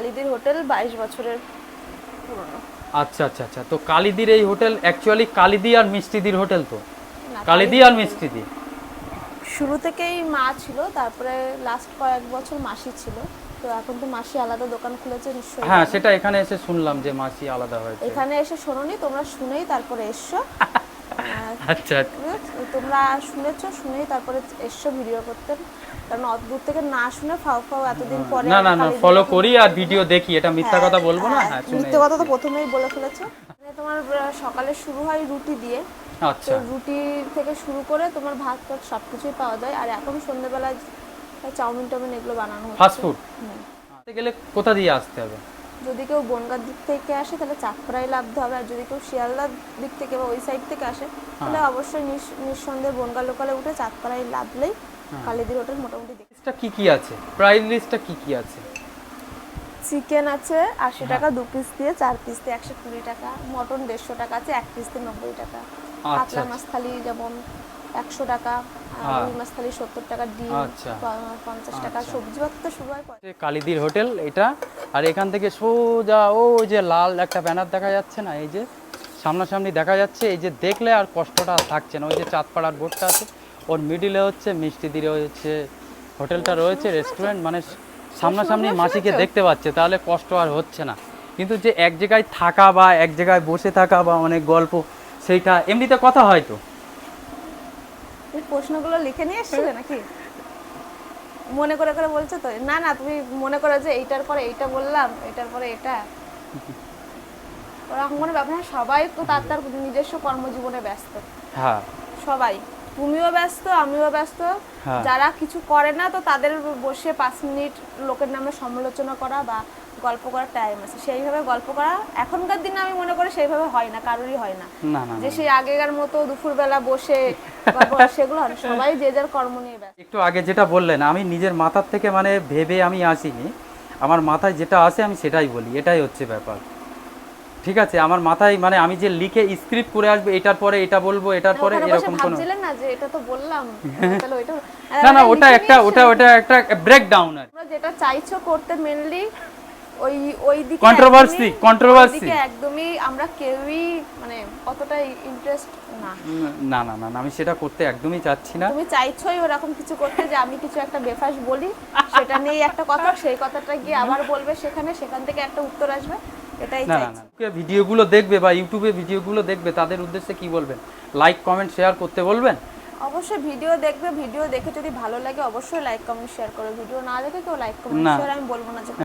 কালিদির hotel বাইশ বছরের পুরনো। আচ্ছা আচ্ছা আচ্ছা। তো কালিদির এই হোটেল অ্যাকচুয়ালি কালিদি আর মিষ্টিদির হোটেল তো? কালিদি আর মিষ্টিদি? শুরু থেকেই মা ছিল তারপরে লাস্ট কয়েক বছর মাসি ছিল। তো এখন তো মাসি আলাদা দোকান খুলেছে নিশ্চয়ই। হ্যাঁ সেটা এখানে এসে শুনলাম যে মাসি আলাদা হয়েছে। এখানে এসে শোনোনি তোমরা শুনেই তারপরে এসছো। আহ, আচ্ছা তোমরা শুনেছো শুনেই তারপরে এসছো ভিডিও করতে। কারণ দূর থেকে না শুনে ফাও ফাও এতদিন পরে না না না ফলো করি আর ভিডিও দেখি এটা মিথ্যা কথা বলব না? হ্যাঁ শুনে কথা তো প্রথমেই বলে ফেলেছো। মানে তোমার সকালে শুরু হয় রুটি দিয়ে। আচ্ছা। রুটি থেকে শুরু করে তোমার ভাত টাত সব কিছুই পাওয়া যায়। আর এখন সন্ধ্যেবেলায় চাউমিন টাউমিন এগুলো বানানো হচ্ছে। ফাস্ট ফুড আসতে গেলে কোথা দিয়ে আসতে হবে? যদি কেউ বনগার দিক থেকে আসে তাহলে চাঁদপাড়ায় লাভতে হবে আর যদি কেউ শিয়ালদার দিক থেকে বা ওই সাইড থেকে আসে তাহলে হ্যাঁ। অবশ্যই নিঃসন্দেহে বনগা লোকালে উঠে চাঁদপাড়ায় লাভলেই হ্যাঁ। কালিদির হোটেল মোটামুটি লিস্টটা কি কি আছে প্রাইস লিস্টটা কি কি আছে চিকেন আছে আশি হ্যাঁ। টাকা দু পিস দিয়ে চার পিস দিয়ে একশো কুড়ি টাকা মটন দেড়শো টাকা আছে এক পিস দিয়ে নব্বই টাকা আচ্ছা, কাতলা আচ্ছা। মাছ থালি যেমন একশো টাকা হ্যাঁ। রুই মাছ থালি সত্তর টাকা ডিম আচ্ছা। পঞ্চাশ টাকা আচ্ছা। সবজি পাতি তো শুরু হয় কালিদির হোটেল এটা আর এখান থেকে সোজা ও যে লাল একটা ব্যানার দেখা যাচ্ছে না এই যে সামনাসামনি দেখা যাচ্ছে এই যে দেখলে আর কষ্টটা থাকছে না ওই যে চাঁদপাড়ার বোর্ডটা আছে ওর মিডিলে হচ্ছে মিষ্টি দিয়ে হচ্ছে হোটেলটা রয়েছে রেস্টুরেন্ট মানে সামনাসামনি মাসিকে দেখতে পাচ্ছে তাহলে কষ্ট আর হচ্ছে না কিন্তু যে এক জায়গায় থাকা বা এক জায়গায় বসে থাকা বা অনেক গল্প সেইটা এমনিতে কথা হয় তো এই প্রশ্নগুলো লিখে নিয়ে এসেছিলে নাকি? মনে করে করে বলছো তো? না না তুমি মনে করো যে এইটার পরে এইটা বললাম এটার পরে এটা। ওরকম কোনো ব্যাপার সবাই তো তার তার নিজস্ব কর্মজীবনে ব্যস্ত। হ্যাঁ। সবাই। তুমিও ব্যস্ত আমিও ব্যস্ত। হ্যাঁ। যারা কিছু করে না তো তাদের বসে পাঁচ মিনিট লোকের নামে সমালোচনা করা বা গল্প করার টাইম আছে। সেইভাবে গল্প করা এখনকার দিনে আমি মনে করি সেইভাবে হয় না কারোরই হয় না। যে সেই আগেকার মতো দুপুরবেলা বসে সেগুলো সবাই যে যার কর্ম নিয়ে ব্যস্ত। একটু আগে যেটা বললেন আমি নিজের মাথার থেকে মানে ভেবে আমি আসিনি। আমার মাথায় যেটা আসে আমি সেটাই বলি এটাই হচ্ছে ব্যাপার। ঠিক আছে আমার মাথায় মানে আমি যে লিখে স্ক্রিপ্ট করে আসবে এটার পরে এটা বলব এটার পরে এরকম কোনো না যে এটা তো বললাম। তাহলে ওইটা না না ওটা একটা ওটা ওটা একটা ব্রেক ডাউন আর যেটা চাইছো করতে মেনলি ওই ওই দিকে. ওই দিকে একদমই আমরা কেউই মানে অতটা ইন্টারেস্ট না। না না না না, আমি সেটা করতে একদমই চাচ্ছি না। তুমি চাইছোই ওরকম কিছু করতে যে আমি কিছু একটা বেফাস বলি সেটা নিয়ে একটা কথা সেই কথাটা গিয়ে আবার বলবে সেখানে সেখান থেকে একটা উত্তর আসবে। এটাই না না ভিডিওগুলো দেখবে বা ইউটিউবে ভিডিওগুলো দেখবে তাদের উদ্দেশ্যে কি বলবেন? লাইক কমেন্ট শেয়ার করতে বলবেন? অবশ্যই ভিডিও দেখবে ভিডিও দেখে যদি ভালো লাগে অবশ্যই লাইক কমেন্ট শেয়ার করো। ভিডিও না দেখে কেউ লাইক কমেন্ট। শেয়ার আমি বলব না যে